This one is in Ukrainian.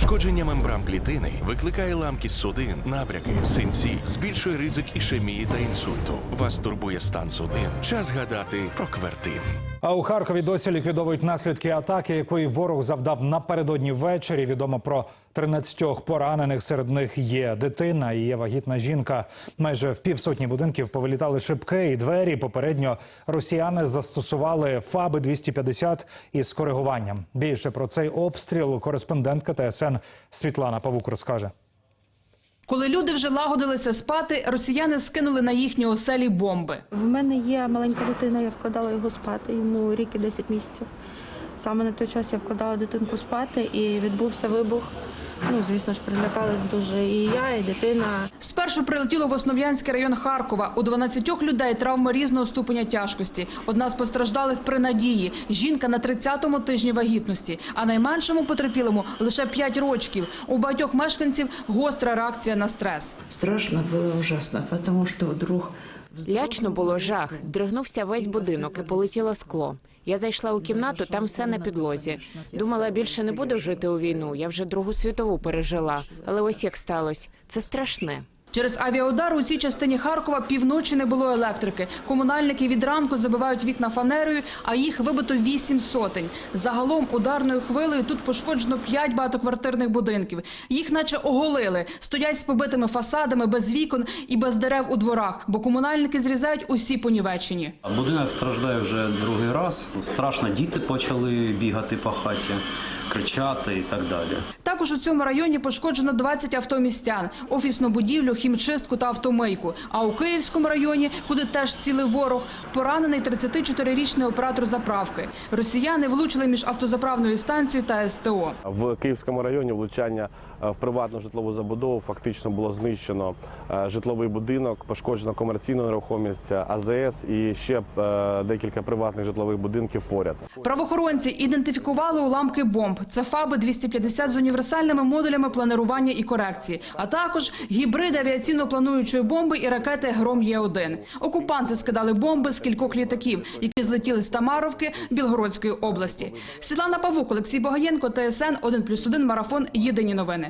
Пошкодження мембран клітини викликає ламкість судин, набряки, синці, збільшує ризик ішемії та інсульту. Вас турбує стан судин. Час гадати про квертин. А у Харкові досі ліквідовують наслідки атаки, якої ворог завдав напередодні ввечері. Відомо про 13 поранених. Серед них є дитина і є вагітна жінка. Майже в півсотні будинків повилітали шибки і двері. Попередньо росіяни застосували ФАБи 250 із коригуванням. Більше про цей обстріл кореспондентка ТСН Світлана Павук розкаже. Коли люди вже лагодилися спати, росіяни скинули на їхні оселі бомби. В мене є маленька дитина, я вкладала його спати, йому рік і 10 місяців. Саме на той час я вкладала дитинку спати і відбувся вибух. Ну, звісно ж, прилякались дуже і я, і дитина. Спершу прилетіло в Основ'янський район Харкова. У 12 людей травми різного ступеня тяжкості. Одна з постраждалих при надії. Жінка на 30-му тижні вагітності, а найменшому потерпілому лише 5 рочків. У багатьох мешканців гостра реакція на стрес. Страшно было ужасно, потому что вдруг... Лячно було жах. Здригнувся весь будинок і полетіло скло. Я зайшла у кімнату, там все на підлозі. Думала, більше не буду жити у війну. Я вже Другу світову пережила. Але ось як сталося. Це страшне. Через авіаудар у цій частині Харкова півночі не було електрики. Комунальники від ранку забивають вікна фанерою, а їх вибито вісім сотень. Загалом ударною хвилею тут пошкоджено п'ять багатоквартирних будинків. Їх наче оголили, стоять з побитими фасадами, без вікон і без дерев у дворах, бо комунальники зрізають усі понівечені. Будинок страждає вже другий раз. Страшно, діти почали бігати по хаті, кричати і так далі. Також у цьому районі пошкоджено 20 автомістян, офісну будівлю, хімчистку та автомийку. А у Київському районі, куди теж цілий ворог, поранений 34-річний оператор заправки. Росіяни влучили між автозаправною станцією та СТО. В Київському районі влучання е, в приватну житлову забудову фактично було знищено е, житловий будинок, пошкоджено комерційну нерухомість АЗС і ще е, декілька приватних житлових будинків поряд. Правоохоронці ідентифікували уламки бомб. Це ФАБи 250 з універсальними модулями планування і корекції, а також гібриди авіаційно-плануючої бомби і ракети Гром Є-1. Окупанти скидали бомби з кількох літаків, які злетіли з Тамаровки Білгородської області. Світлана Павук, Олексій Богаєнко, ТСН 1+,1 Марафон. Єдині новини.